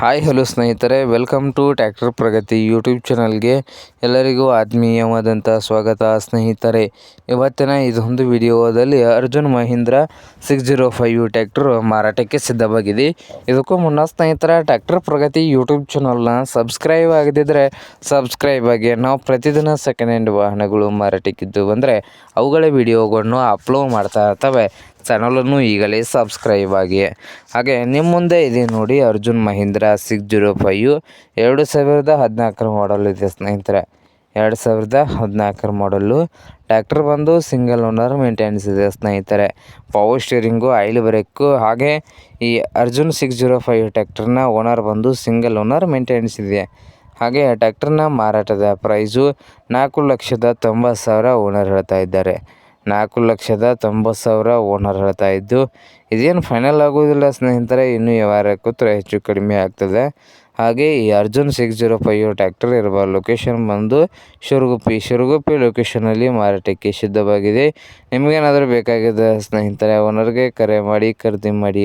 Hi, hello ಸ್ನೇಹಿತರೆ. Welcome to tractor Pragati YouTube ಚಾನಲ್ಗೆ ಎಲ್ಲರಿಗೂ ಆತ್ಮೀಯವಾದಂಥ ಸ್ವಾಗತ ಸ್ನೇಹಿತರೆ. ಇವತ್ತಿನ ಇದೊಂದು ವಿಡಿಯೋದಲ್ಲಿ Arjun Mahindra six zero five tractor ಮಾರಾಟಕ್ಕೆ ಸಿದ್ಧವಾಗಿದೆ. ಇದಕ್ಕೂ ಮುನ್ನ ಸ್ನೇಹಿತರ ಟ್ಯಾಕ್ಟರ್ ಪ್ರಗತಿ ಯೂಟ್ಯೂಬ್ ಚಾನಲ್ನ ಸಬ್ಸ್ಕ್ರೈಬ್ ಆಗದಿದ್ದರೆ ಸಬ್ಸ್ಕ್ರೈಬ್ ಆಗಿ ನಾವು ಪ್ರತಿದಿನ ಸೆಕೆಂಡ್ ಹ್ಯಾಂಡ್ ವಾಹನಗಳು ಮಾರಾಟಕ್ಕಿದ್ದು ಬಂದರೆ ಅವುಗಳ ವಿಡಿಯೋಗಳನ್ನು ಅಪ್ಲೋಡ್ ಮಾಡ್ತಾ ಇರ್ತವೆ. ಚಾನಲನ್ನು ಈಗಲೇ ಸಬ್ಸ್ಕ್ರೈಬ್ ಆಗಿ. ಹಾಗೆ ನಿಮ್ಮ ಮುಂದೆ ಇದೆ ನೋಡಿ Arjun Mahindra six zero five ಎರಡು ಸಾವಿರದ ಹದಿನಾಲ್ಕರ ಮಾಡಲ್ ಇದೆ ಸ್ನೇಹಿತರೆ. ಎರಡು ಸಾವಿರದ ಹದಿನಾಲ್ಕರ ಮಾಡಲ್ಲು ಟ್ಯಾಕ್ಟರ್ ಬಂದು ಸಿಂಗಲ್ ಓನರ್ ಮೇಂಟೆನೆನ್ಸ್ ಇದೆ ಸ್ನೇಹಿತರೆ. ಪವರ್ ಸ್ಟೀರಿಂಗು ಆಯಿಲ್ ಬ್ರೇಕು ಹಾಗೆ ಈ ಅರ್ಜುನ್ ಸಿಕ್ಸ್ ಜೀರೋ ಫೈವ್ ಟ್ಯಾಕ್ಟರ್ನ ಓನರ್ ಬಂದು ಸಿಂಗಲ್ ಓನರ್ ಮೇಂಟೆನೆನ್ಸ್ ಇದೆ. ಹಾಗೆ ಟ್ಯಾಕ್ಟರ್ನ ಮಾರಾಟದ ಪ್ರೈಸು ನಾಲ್ಕು ಲಕ್ಷದ ತೊಂಬತ್ತು ಸಾವಿರ ಓನರ್ ಹೇಳ್ತಾ ಇದ್ದಾರೆ. ನಾಲ್ಕು ಲಕ್ಷದ ತೊಂಬತ್ತು ಸಾವಿರ ಓನರ್ ಹೇಳ್ತಾ ಇದ್ದು, ಇದೇನು ಫೈನಲ್ ಆಗೋದಿಲ್ಲ ಸ್ನೇಹಿತರೆ, ಇನ್ನೂ ವ್ಯವಹಾರ ಕೂತ್ರೆ ಹೆಚ್ಚು ಕಡಿಮೆ ಆಗ್ತದೆ. ಹಾಗೆ ಈ Arjun six zero five tractor ಇರುವ ಲೊಕೇಶನ್ ಬಂದು ಶಿರುಗುಪ್ಪಿ ಶಿರುಗುಪ್ಪಿ ಲೊಕೇಶನಲ್ಲಿ ಮಾರಾಟಕ್ಕೆ ಸಿದ್ಧವಾಗಿದೆ. ನಿಮಗೇನಾದರೂ ಬೇಕಾಗಿದೆ ಸ್ನೇಹಿತರೆ ಓನರ್ಗೆ ಕರೆ ಮಾಡಿ, ಖರೀದಿ ಮಾಡಿ.